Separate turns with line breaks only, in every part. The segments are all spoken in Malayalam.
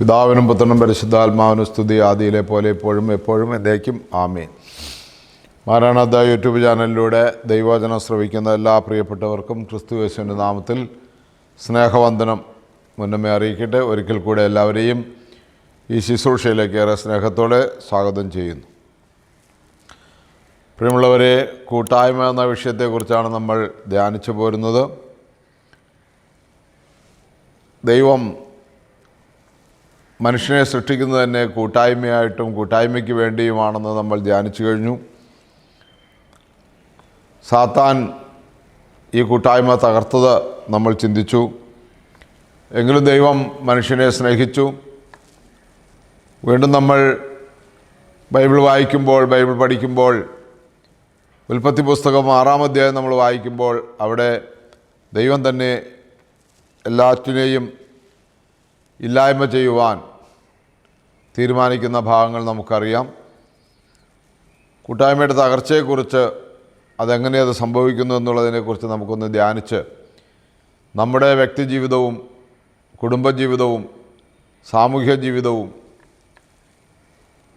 പിതാവിനും പുത്രനും പരിശുദ്ധാത്മാവിനും സ്തുതി ആദിയിലെ പോലെ എപ്പോഴും എപ്പോഴും എന്തേക്കും ആമീൻ. മാരാണാഥ യൂട്യൂബ് ചാനലിലൂടെ ദൈവവചനം ശ്രവിക്കുന്ന എല്ലാ പ്രിയപ്പെട്ടവർക്കും ക്രിസ്തു യേശുവിന്റെ നാമത്തിൽ സ്നേഹവന്ദനം. മുന്നമേ അറിയിക്കട്ടെ. ഒരിക്കൽ കൂടെ എല്ലാവരെയും ഈ ശുശ്രൂഷയിലേക്ക് ഏറെ സ്നേഹത്തോടെ സ്വാഗതം ചെയ്യുന്നു. പ്രിയമുള്ളവരെ കൂട്ടായ്മ എന്ന വിഷയത്തെക്കുറിച്ചാണ് നമ്മൾ ധ്യാനിച്ചു പോരുന്നത്. ദൈവം മനുഷ്യനെ സൃഷ്ടിക്കുന്നത് തന്നെ കൂട്ടായ്മയായിട്ടും കൂട്ടായ്മയ്ക്ക് വേണ്ടിയുമാണെന്ന് നമ്മൾ ധ്യാനിച്ചു കഴിഞ്ഞു. സാത്താൻ ഈ കൂട്ടായ്മ തകർത്തത് നമ്മൾ ചിന്തിച്ചു. എങ്കിലും ദൈവം മനുഷ്യനെ സ്നേഹിച്ചു. വീണ്ടും നമ്മൾ ബൈബിൾ വായിക്കുമ്പോൾ ബൈബിൾ പഠിക്കുമ്പോൾ ഉൽപ്പത്തി പുസ്തകം ആറാം അധ്യായം നമ്മൾ വായിക്കുമ്പോൾ അവിടെ ദൈവം തന്നെ എല്ലാറ്റിനെയും ഇല്ലായ്മ ചെയ്യുവാൻ തീരുമാനിക്കുന്ന ഭാഗങ്ങൾ നമുക്കറിയാം. കൂട്ടായ്മയുടെ തകർച്ചയെക്കുറിച്ച് അതെങ്ങനെ അത് സംഭവിക്കുന്നു എന്നുള്ളതിനെക്കുറിച്ച് നമുക്കൊന്ന് ധ്യാനിച്ച് നമ്മുടെ വ്യക്തിജീവിതവും കുടുംബജീവിതവും സാമൂഹ്യ ജീവിതവും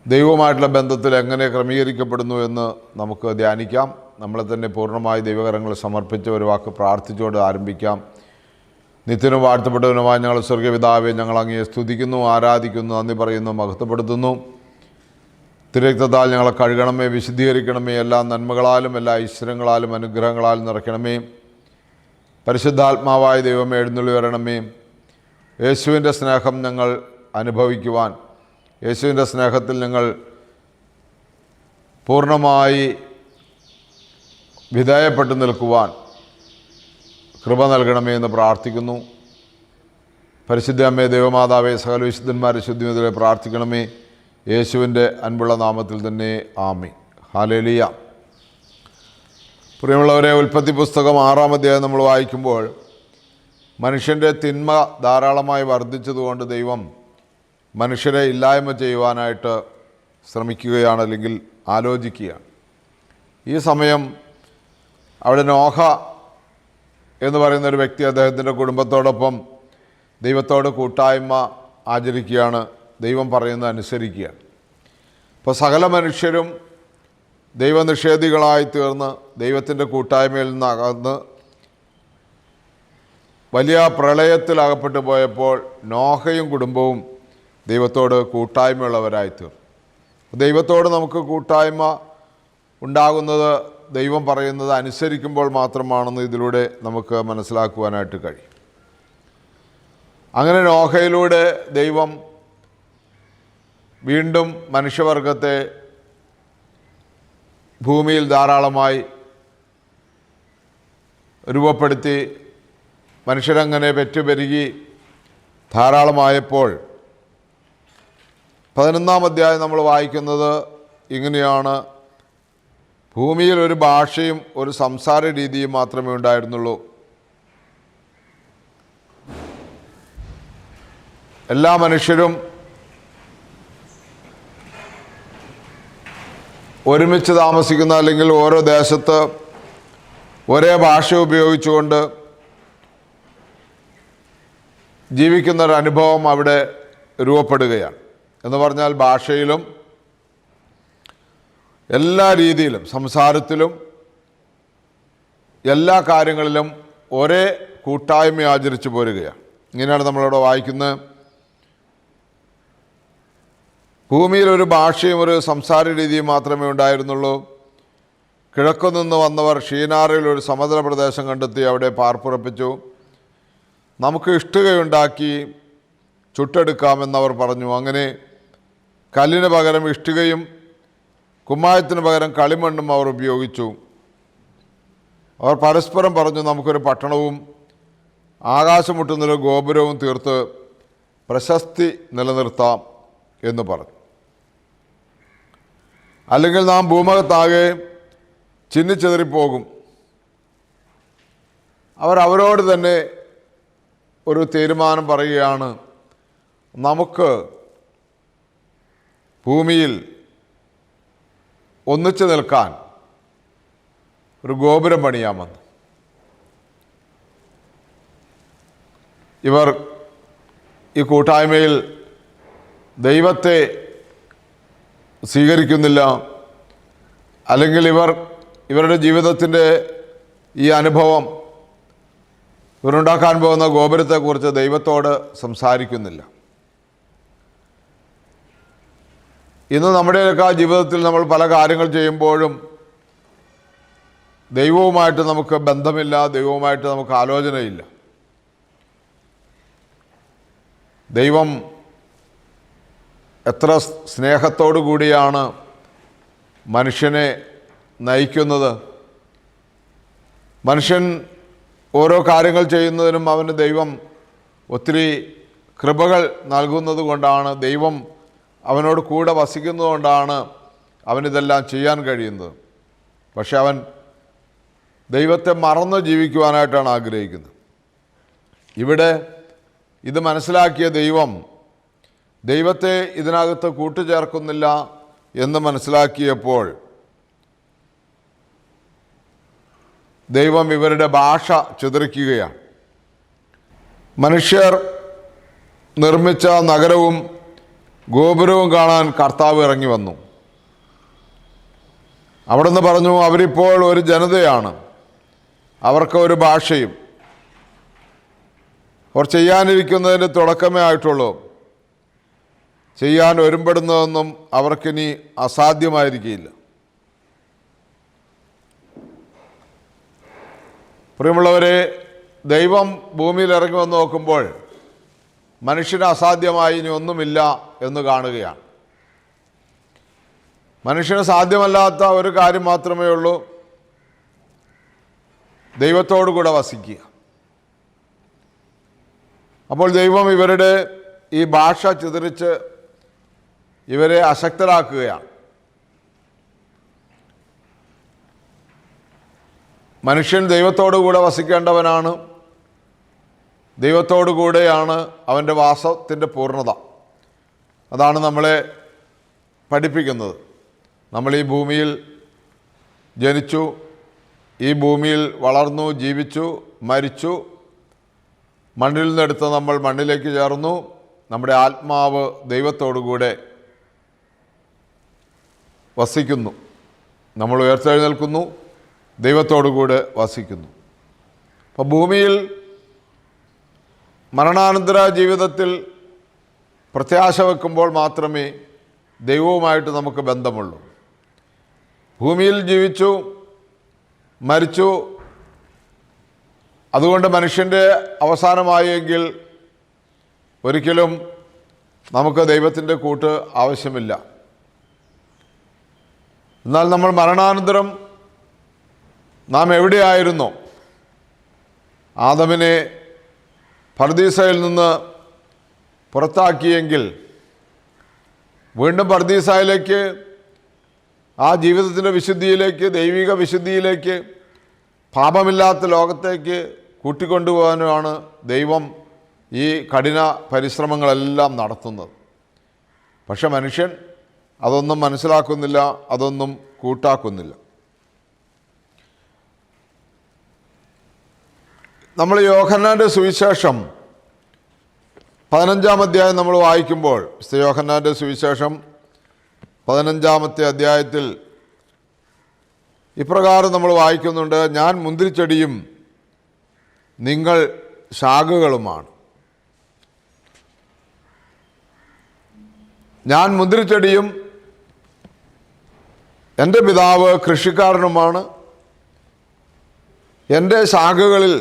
ദൈവവുമായിട്ടുള്ള ബന്ധത്തിൽ എങ്ങനെ ക്രമീകരിക്കപ്പെടുന്നു എന്ന് നമുക്ക് ധ്യാനിക്കാം. നമ്മളെ തന്നെ പൂർണമായി ദൈവകരങ്ങൾ സമർപ്പിച്ച് ഒരു വാക്ക് പ്രാർത്ഥിച്ചുകൊണ്ട് ആരംഭിക്കാം. നിത്യനും വാഴ്ത്തപ്പെട്ടവനുമായ ഞങ്ങൾ സ്വർഗപിതാവെ ഞങ്ങൾ അങ്ങയെ സ്തുതിക്കുന്നു ആരാധിക്കുന്നു നന്ദി പറയുന്നു മഹത്വപ്പെടുത്തുന്നു. തിരക്തത്താൽ ഞങ്ങളെ കഴുകണമേ വിശുദ്ധീകരിക്കണമേ എല്ലാ നന്മകളാലും എല്ലാ ഈശ്വരങ്ങളാലും അനുഗ്രഹങ്ങളാലും നിറയ്ക്കണമേ. പരിശുദ്ധാത്മാവായ ദൈവമേ എഴുന്നള്ളി വരണമേ. യേശുവിന്റെ സ്നേഹം ഞങ്ങൾ അനുഭവിക്കുവാൻ യേശുവിന്റെ സ്നേഹത്തിൽ ഞങ്ങൾ പൂർണമായി വിധേയപ്പെട്ടു നിൽക്കുവാൻ കൃപ നൽകണമേ എന്ന് പ്രാർത്ഥിക്കുന്നു. പരിശുദ്ധ അമ്മേ ദൈവമാതാവേ സകല വിശുദ്ധന്മാരെ ശുദ്ധിമതിലെ പ്രാർത്ഥിക്കണമേ. യേശുവിന്റെ അൻപുള്ള നാമത്തിൽ തന്നെ ആമി ഹാലേലിയ പ്രിയമുള്ളവരെ ഉൽപ്പത്തി പുസ്തകം ആറാം അധ്യായം നമ്മൾ വായിക്കുമ്പോൾ മനുഷ്യന്റെ തിന്മ ധാരാളമായി വർദ്ധിച്ചതുകൊണ്ട് ദൈവം മനുഷ്യരെ ഇല്ലായ്മ ചെയ്യുവാനായിട്ട് ശ്രമിക്കുകയാണ് അല്ലെങ്കിൽ ആലോചിക്കുകയാണ്. ഈ സമയം അവിടെ നോഹ എന്ന് പറയുന്ന ഒരു വ്യക്തി അദ്ദേഹത്തിന്റെ കുടുംബത്തോടൊപ്പം ദൈവത്തോട് കൂട്ടായ്മ ആചരിക്കുകയാണ്. ദൈവം പറയുന്നത് അനുസരിക്കുകയാണ്. അപ്പോൾ സകല മനുഷ്യരും ദൈവനിഷേധികളായി തീർന്ന് ദൈവത്തിന്റെ കൂട്ടായ്മയിൽ നിന്ന് അകന്ന് വലിയ പ്രളയത്തിൽ അകപ്പെട്ടു പോയപ്പോൾ നോഹയും കുടുംബവും ദൈവത്തോട് കൂട്ടായ്മയുള്ളവരായി തീർന്നു. ദൈവത്തോട് നമുക്ക് കൂട്ടായ്മ ഉണ്ടാകുന്നത് ദൈവം പറയുന്നത് അനുസരിക്കുമ്പോൾ മാത്രമാണെന്ന് ഇതിലൂടെ നമുക്ക് മനസ്സിലാക്കുവാനായിട്ട് കഴിയും. അങ്ങനെ നോഹയിലൂടെ ദൈവം വീണ്ടും മനുഷ്യവർഗത്തെ ഭൂമിയിൽ ധാരാളമായി രൂപപ്പെടുത്തി മനുഷ്യരങ്ങനെ പെറ്റുപെരുകി ധാരാളമായപ്പോൾ പതിനൊന്നാം അധ്യായം നമ്മൾ വായിക്കുന്നത് ഇങ്ങനെയാണ്. ഭൂമിയിൽ ഒരു ഭാഷയും ഒരു സംസാര രീതിയും മാത്രമേ ഉണ്ടായിരുന്നുള്ളൂ. എല്ലാ മനുഷ്യരും ഒരുമിച്ച് താമസിക്കുന്ന അല്ലെങ്കിൽ ഓരോ ദേശത്ത് ഒരേ ഭാഷ ഉപയോഗിച്ചുകൊണ്ട് ജീവിക്കുന്നൊരനുഭവം അവിടെ രൂപപ്പെടുകയാണ്. എന്ന് പറഞ്ഞാൽ ഭാഷയിലും എല്ലാ രീതിയിലും സംസാരത്തിലും എല്ലാ കാര്യങ്ങളിലും ഒരേ കൂട്ടായ്മ ആചരിച്ചു പോരുകയാണ്. ഇങ്ങനെയാണ് നമ്മളിവിടെ വായിക്കുന്നത്. ഭൂമിയിൽ ഒരു ഭാഷയും ഒരു സംസാര രീതിയും മാത്രമേ ഉണ്ടായിരുന്നുള്ളൂ. കിഴക്കു നിന്ന് വന്നവർ ഷീനാറിൽ ഒരു സമതല പ്രദേശം കണ്ടെത്തി അവിടെ പാർപ്പുറപ്പിച്ചു. നമുക്ക് ഇഷ്ടികയുണ്ടാക്കി ചുട്ടെടുക്കാമെന്നവർ പറഞ്ഞു. അങ്ങനെ കല്ലിന് പകരം ഇഷ്ടികയും കുമ്മായത്തിന് പകരം കളിമണ്ണും അവർ ഉപയോഗിച്ചു. അവർ പരസ്പരം പറഞ്ഞു നമുക്കൊരു പട്ടണവും ആകാശമുട്ടുന്നൊരു ഗോപുരവും തീർത്ത് പ്രശസ്തി നിലനിർത്താം എന്ന് പറഞ്ഞു. അല്ലെങ്കിൽ നാം ഭൂമകത്താകെ ചിന്നിച്ചെതിറിപ്പോകും. അവർ അവരോട് തന്നെ ഒരു തീരുമാനം പറയുകയാണ് നമുക്ക് ഭൂമിയിൽ ഒന്നിച്ചു നിൽക്കാൻ ഒരു ഗോപുരം പണിയാമെന്ന് ഇവർ ഈ കൂട്ടായ്മയിൽ ദൈവത്തെ സ്വീകരിക്കുന്നില്ല. അല്ലെങ്കിൽ ഇവർ ഇവരുടെ ജീവിതത്തിന്റെ ഈ അനുഭവം ഇവരുണ്ടാക്കാൻ പോകുന്ന ഗോപുരത്തെക്കുറിച്ച് ദൈവത്തോട് സംസാരിക്കുന്നില്ല. ഇന്ന് നമ്മുടെയൊക്കെ ജീവിതത്തിൽ നമ്മൾ പല കാര്യങ്ങൾ ചെയ്യുമ്പോഴും ദൈവവുമായിട്ട് നമുക്ക് ബന്ധമില്ല ദൈവവുമായിട്ട് നമുക്ക് ആലോചനയില്ല. ദൈവം എത്ര സ്നേഹത്തോടു കൂടിയാണ് മനുഷ്യനെ നയിക്കുന്നത്. മനുഷ്യൻ ഓരോ കാര്യങ്ങൾ ചെയ്യുന്നതിനും അവന് ദൈവം ഒത്തിരി കൃപകൾ നൽകുന്നത് കൊണ്ടാണ് ദൈവം അവനോട് കൂടെ വസിക്കുന്നതുകൊണ്ടാണ് അവനിതെല്ലാം ചെയ്യാൻ കഴിയുന്നത്. പക്ഷെ അവൻ ദൈവത്തെ മറന്ന് ജീവിക്കുവാനായിട്ടാണ് ആഗ്രഹിക്കുന്നത്. ഇവിടെ ഇത് മനസ്സിലാക്കിയ ദൈവം ദൈവത്തെ ഇതിനകത്ത് കൂട്ടുചേർക്കുന്നില്ല എന്ന് മനസ്സിലാക്കിയപ്പോൾ ദൈവം ഇവരുടെ ഭാഷ ചിതറിക്കുകയാണ്. മനുഷ്യർ നിർമ്മിച്ച നഗരവും ഗോപുരവും കാണാൻ കർത്താവ് ഇറങ്ങി വന്നു. അവിടുന്ന് പറഞ്ഞു അവരിപ്പോൾ ഒരു ജനതയാണ്. അവർക്ക് ഒരു ഭാഷയും. അവർ ചെയ്യാനിരിക്കുന്നതിന്റെ തുടക്കമേ ആയിട്ടുള്ളൂ. ചെയ്യാൻ ഒരുമ്പെടുന്നതൊന്നും അവർക്കിനി അസാധ്യമായിരിക്കില്ല പ്രിയമുള്ളവരെ ദൈവം ഭൂമിയിൽ ഇറങ്ങി വന്ന് നോക്കുമ്പോൾ മനുഷ്യന് അസാധ്യമായി ഇനി ഒന്നുമില്ല. എന്ന് കാണുകയാണ്. മനുഷ്യന് സാധ്യമല്ലാത്ത ഒരു കാര്യം മാത്രമേ ഉള്ളൂ. ദൈവത്തോടു കൂടെ വസിക്കുക. അപ്പോൾ ദൈവം ഇവരുടെ ഈ ഭാഷ ചിതറിച്ച് ഇവരെ അശക്തരാക്കുകയാണ്. മനുഷ്യൻ ദൈവത്തോടു കൂടെ വസിക്കേണ്ടവനാണ്. ദൈവത്തോടു കൂടെയാണ് അവന്റെ വാസത്തിന്റെ പൂർണത. അതാണ് നമ്മളെ പഠിപ്പിക്കുന്നത്. നമ്മൾ ഈ ഭൂമിയിൽ ജനിച്ചു ഈ ഭൂമിയിൽ വളർന്നു ജീവിച്ചു മരിച്ചു മണ്ണിൽ നിന്നെടുത്ത് നമ്മൾ മണ്ണിലേക്ക് ചേർന്നു നമ്മുടെ ആത്മാവ് ദൈവത്തോടുകൂടെ വസിക്കുന്നു. നമ്മൾ ഉയർത്തെഴുന്നേൽക്കുന്നു ദൈവത്തോടുകൂടെ വസിക്കുന്നു. അപ്പോൾ ഭൂമിയിൽ മരണാനന്തര ജീവിതത്തിൽ പ്രത്യാശ വെക്കുമ്പോൾ മാത്രമേ ദൈവവുമായിട്ട് നമുക്ക് ബന്ധമുള്ളൂ. ഭൂമിയിൽ ജീവിച്ചു മരിച്ചു അതുകൊണ്ട് മനുഷ്യന്റെ അവസാനമായെങ്കിൽ ഒരിക്കലും നമുക്ക് ദൈവത്തിന്റെ കൂട്ട് ആവശ്യമില്ല. എന്നാൽ നമ്മൾ മരണാനന്തരം നാം എവിടെയായിരുന്നോ? ആദമിനെ പർദീസയിൽ നിന്ന് പുറത്താക്കിയെങ്കിൽ വീണ്ടും പർദീസായിലേക്ക് ആ ജീവിതത്തിന്റെ വിശുദ്ധിയിലേക്ക് ദൈവിക വിശുദ്ധിയിലേക്ക് പാപമില്ലാത്ത ലോകത്തേക്ക് കൂട്ടിക്കൊണ്ടുപോകാനുമാണ് ദൈവം ഈ കഠിന പരിശ്രമങ്ങളെല്ലാം നടത്തുന്നത്. പക്ഷെ മനുഷ്യൻ അതൊന്നും മനസ്സിലാക്കുന്നില്ല അതൊന്നും കൂട്ടാക്കുന്നില്ല. നമ്മൾ യോഹന്നാന്റെ സുവിശേഷം പതിനഞ്ചാം അധ്യായം നമ്മൾ വായിക്കുമ്പോൾ സ്ത്രീയോഹന്നാന്റെ യോഹന്നാന്റെ സുവിശേഷം പതിനഞ്ചാമത്തെ അധ്യായത്തിൽ ഇപ്രകാരം നമ്മൾ വായിക്കുന്നുണ്ട് ഞാൻ മുന്തിരിച്ചെടിയും നിങ്ങൾ ശാഖകളുമാണ്. ഞാൻ മുന്തിരിച്ചെടിയും എന്റെ പിതാവ് കൃഷിക്കാരനുമാണ്. എന്റെ ശാഖകളിൽ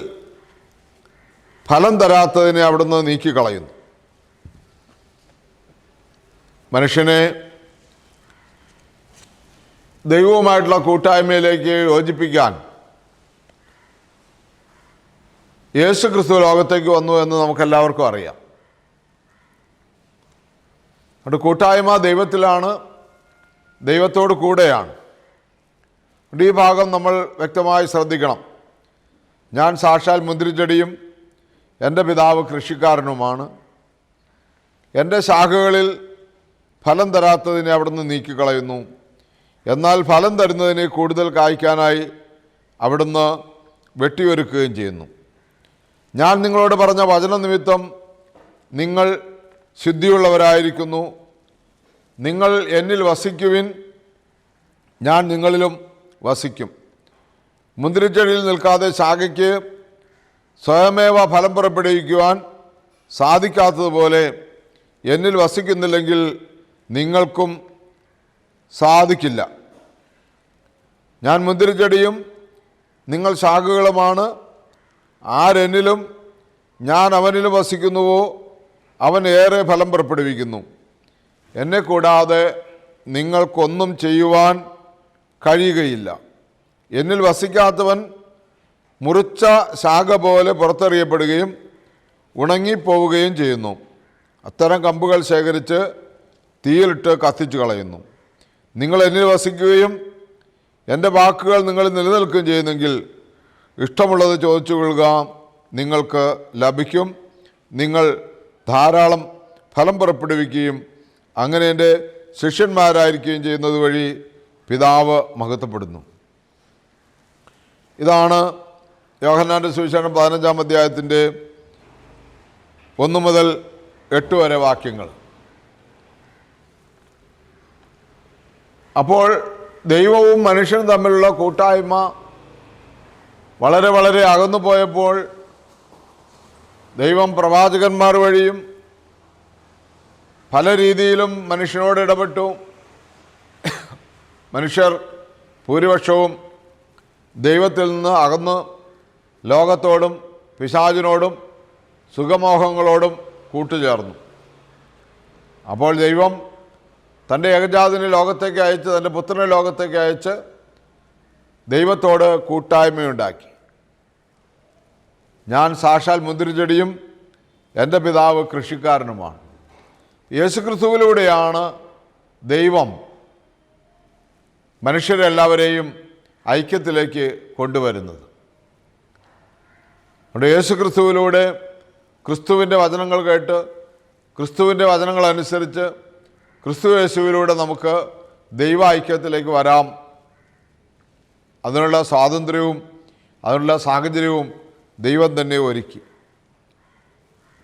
ഫലം തരാത്തതിനെ അവിടുന്ന് നീക്കിക്കളയുന്നു. മനുഷ്യനെ ദൈവവുമായിട്ടുള്ള കൂട്ടായ്മയിലേക്ക് യോജിപ്പിക്കാൻ യേശു ക്രിസ്തു ലോകത്തേക്ക് വന്നു എന്ന് നമുക്കെല്ലാവർക്കും അറിയാം. അതുകൊണ്ട് കൂട്ടായ്മ ദൈവത്തിലാണ് ദൈവത്തോട് കൂടെയാണ്. ഈ ഭാഗം നമ്മൾ വ്യക്തമായി ശ്രദ്ധിക്കണം. ഞാൻ സാക്ഷാൽ മുന്തിരിച്ചെടിയും എന്റെ പിതാവ് കൃഷിക്കാരനുമാണ്. എന്റെ ശാഖകളിൽ ഫലം തരാത്തതിനെ അവിടുന്ന് നീക്കിക്കളയുന്നു. എന്നാൽ ഫലം തരുന്നതിനെ കൂടുതൽ കായ്ക്കാനായി അവിടുന്ന് വെട്ടിയൊരുക്കുകയും ചെയ്യുന്നു. ഞാൻ നിങ്ങളോട് പറഞ്ഞ വചന നിമിത്തം നിങ്ങൾ ശുദ്ധിയുള്ളവരായിരിക്കുന്നു. നിങ്ങൾ എന്നിൽ വസിക്കുവിൻ ഞാൻ നിങ്ങളിലും വസിക്കും. മുന്തിരിച്ചെടിയിൽ നിൽക്കാതെ ശാഖയ്ക്ക് സ്വയമേവ ഫലം പുറപ്പെടുവിക്കുവാൻ സാധിക്കാത്തതുപോലെ എന്നിൽ വസിക്കുന്നില്ലെങ്കിൽ നിങ്ങൾക്കും സാധിക്കില്ല. ഞാൻ മുന്തിരിച്ചെടിയും നിങ്ങൾ ശാഖകളുമാണ്. ആരെന്നിലും ഞാൻ അവനിലും വസിക്കുന്നുവോ അവൻ ഏറെ ഫലം പുറപ്പെടുവിക്കുന്നു. എന്നെ കൂടാതെ നിങ്ങൾക്കൊന്നും ചെയ്യുവാൻ കഴിയുകയില്ല. എന്നിൽ വസിക്കാത്തവൻ മുറിച്ച ശാഖ പോലെ പുറത്തെറിയപ്പെടുകയും ഉണങ്ങിപ്പോവുകയും ചെയ്യുന്നു. അത്തരം കമ്പുകൾ ശേഖരിച്ച് തീയിലിട്ട് കത്തിച്ചു കളയുന്നു. നിങ്ങൾ എന്നിൽ വസിക്കുകയും എന്റെ വാക്കുകൾ നിങ്ങൾ നിലനിൽക്കുകയും ചെയ്യുന്നെങ്കിൽ ഇഷ്ടമുള്ളത് ചോദിച്ചു കൊള്ളുക നിങ്ങൾക്ക് ലഭിക്കും. നിങ്ങൾ ധാരാളം ഫലം പുറപ്പെടുവിക്കുകയും അങ്ങനെ എന്റെ ശിഷ്യന്മാരായിരിക്കുകയും ചെയ്യുന്നത് വഴി പിതാവ് മഹത്വപ്പെടുന്നു. ഇതാണ് യോഹന്നാന്റെ സുവിശേഷം പതിനഞ്ചാം അധ്യായത്തിന്റെ ഒന്ന് മുതൽ എട്ട് വരെ വാക്യങ്ങൾ. അപ്പോൾ ദൈവവും മനുഷ്യനും തമ്മിലുള്ള കൂട്ടായ്മ വളരെ വളരെ അകന്നു പോയപ്പോൾ ദൈവം പ്രവാചകന്മാർ വഴിയും പല രീതിയിലും മനുഷ്യനോട് ഇടപെട്ടു. മനുഷ്യർ ഭൂരിപക്ഷവും ദൈവത്തിൽ നിന്ന് അകന്ന് ലോകത്തോടും പിശാചിനോടും സുഖമോഹങ്ങളോടും കൂട്ടുചേർന്നു. അപ്പോൾ ദൈവം തന്റെ ഏകജാതിനെ ലോകത്തേക്ക് അയച്ച് തന്റെ പുത്രനെ ലോകത്തേക്ക് അയച്ച് ദൈവത്തോട് കൂട്ടായ്മയുണ്ടാക്കി. ഞാൻ സാക്ഷാൽ മുന്തിരിച്ചെടിയും എന്റെ പിതാവ് കൃഷിക്കാരനുമാണ്. യേശുക്രിസ്തുവിലൂടെയാണ് ദൈവം മനുഷ്യരെല്ലാവരെയും ഐക്യത്തിലേക്ക് കൊണ്ടുവരുന്നത്. അതുകൊണ്ട് യേശുക്രിസ്തുവിലൂടെ ക്രിസ്തുവിന്റെ വചനങ്ങൾ കേട്ട് ക്രിസ്തുവിന്റെ വചനങ്ങൾ അനുസരിച്ച് ക്രിസ്തു യേശുവിലൂടെ നമുക്ക് ദൈവ ഐക്യത്തിലേക്ക് വരാം. അതിനുള്ള സ്വാതന്ത്ര്യവും അതിനുള്ള സാഹചര്യവും ദൈവം തന്നെ ഒരുക്കി.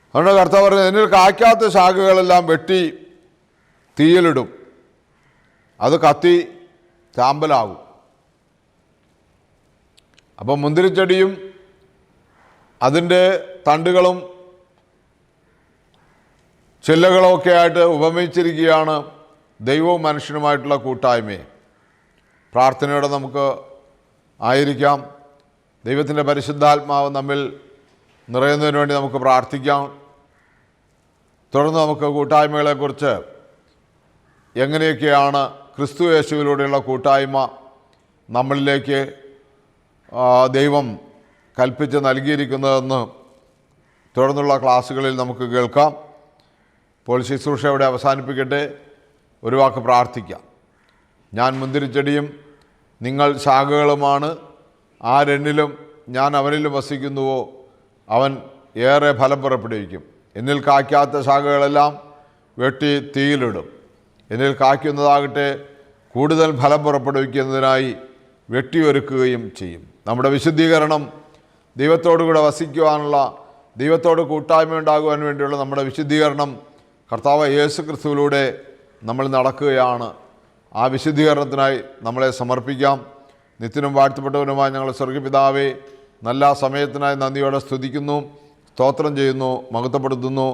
അതുകൊണ്ട് കർത്താവ് പറഞ്ഞു എന്നിൽ കായ്ക്കാത്ത ശാഖകളെല്ലാം വെട്ടി തീയിലിടും. അത് കത്തി ചാമ്പലാകും. അപ്പം മുന്തിരിച്ചെടിയും അതിന്റെ തണ്ടുകളും ചില്ലകളും ഒക്കെ ആയിട്ട് ഉപമിച്ചിരിക്കുകയാണ് ദൈവവും മനുഷ്യനുമായിട്ടുള്ള കൂട്ടായ്മയെ പ്രാർത്ഥനയോടെ നമുക്ക് ആയിരിക്കാം. ദൈവത്തിന്റെ പരിശുദ്ധാത്മാവ് നമ്മിൽ നിറയുന്നതിന് വേണ്ടി നമുക്ക് പ്രാർത്ഥിക്കാം. തുടർന്ന് നമുക്ക് കൂട്ടായ്മകളെക്കുറിച്ച് എങ്ങനെയൊക്കെയാണ് ക്രിസ്തു യേശുവിലൂടെയുള്ള കൂട്ടായ്മ നമ്മളിലേക്ക് ദൈവം കൽപ്പിച്ച് നൽകിയിരിക്കുന്നതെന്ന് തുടർന്നുള്ള ക്ലാസ്സുകളിൽ നമുക്ക് കേൾക്കാം. ഇപ്പോൾ ശുശ്രൂഷ ഇവിടെ അവസാനിപ്പിക്കട്ടെ. ഒരു വാക്ക് പ്രാർത്ഥിക്കാം. ഞാൻ മുന്തിരിച്ചെടിയും നിങ്ങൾ ശാഖകളുമാണ്. ആരെന്നിലും ഞാൻ അവനിലും വസിക്കുന്നുവോ അവൻ ഏറെ ഫലം പുറപ്പെടുവിക്കും. എന്നിൽ കായ്ക്കാത്ത ശാഖകളെല്ലാം വെട്ടി തീയിലിടും. എന്നിൽ കായ്ക്കുന്നതാകട്ടെ കൂടുതൽ ഫലം പുറപ്പെടുവിക്കുന്നതിനായി വെട്ടിയൊരുക്കുകയും ചെയ്യും. നമ്മുടെ വിശുദ്ധീകരണം ദൈവത്തോടുകൂടെ വസിക്കുവാനുള്ള ദൈവത്തോട് കൂട്ടായ്മ ഉണ്ടാകുവാൻ വേണ്ടിയുള്ള നമ്മുടെ വിശുദ്ധീകരണം കർത്താവ് യേശു ക്രിസ്തുവിലൂടെ നമ്മൾ നടക്കുകയാണ്. ആ വിശുദ്ധീകരണത്തിനായി നമ്മളെ സമർപ്പിക്കാം. നിത്യനും വാഴ്ത്തപ്പെട്ടവനുമായി ഞങ്ങൾ സ്വർഗപിതാവെ നല്ല സമയത്തിനായി നന്ദിയോടെ സ്തുതിക്കുന്നു സ്തോത്രം ചെയ്യുന്നു മഹത്വപ്പെടുത്തുന്നു.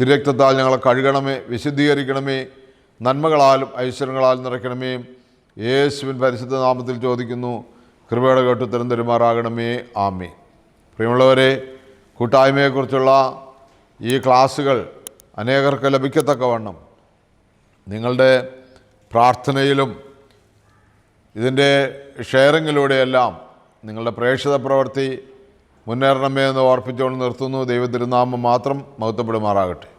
തിരക്തത്താൽ ഞങ്ങളെ കഴുകണമേ വിശുദ്ധീകരിക്കണമേ നന്മകളാലും ഐശ്വര്യങ്ങളാലും നിറയ്ക്കണമേ. യേശുവിൻ പരിശുദ്ധ നാമത്തിൽ ചോദിക്കുന്നു കൃപയുടെ കേട്ട് തരം തരുമാറാകണമേ ആമേ പ്രിയമുള്ളവരെ കൂട്ടായ്മയെക്കുറിച്ചുള്ള ഈ ക്ലാസ്സുകൾ അനേകർക്ക് ലഭിക്കത്തക്കവണ്ണം നിങ്ങളുടെ പ്രാർത്ഥനയിലും ഇതിന്റെ ഷെയറിങ്ങിലൂടെയെല്ലാം നിങ്ങളുടെ പ്രേക്ഷിത പ്രവൃത്തി മുന്നേറണമേ എന്ന് ഓർപ്പിച്ചുകൊണ്ട് നിർത്തുന്നു. ദൈവത്തിരുനാമം മാത്രം മഹത്വപ്പെടുമാറാകട്ടെ.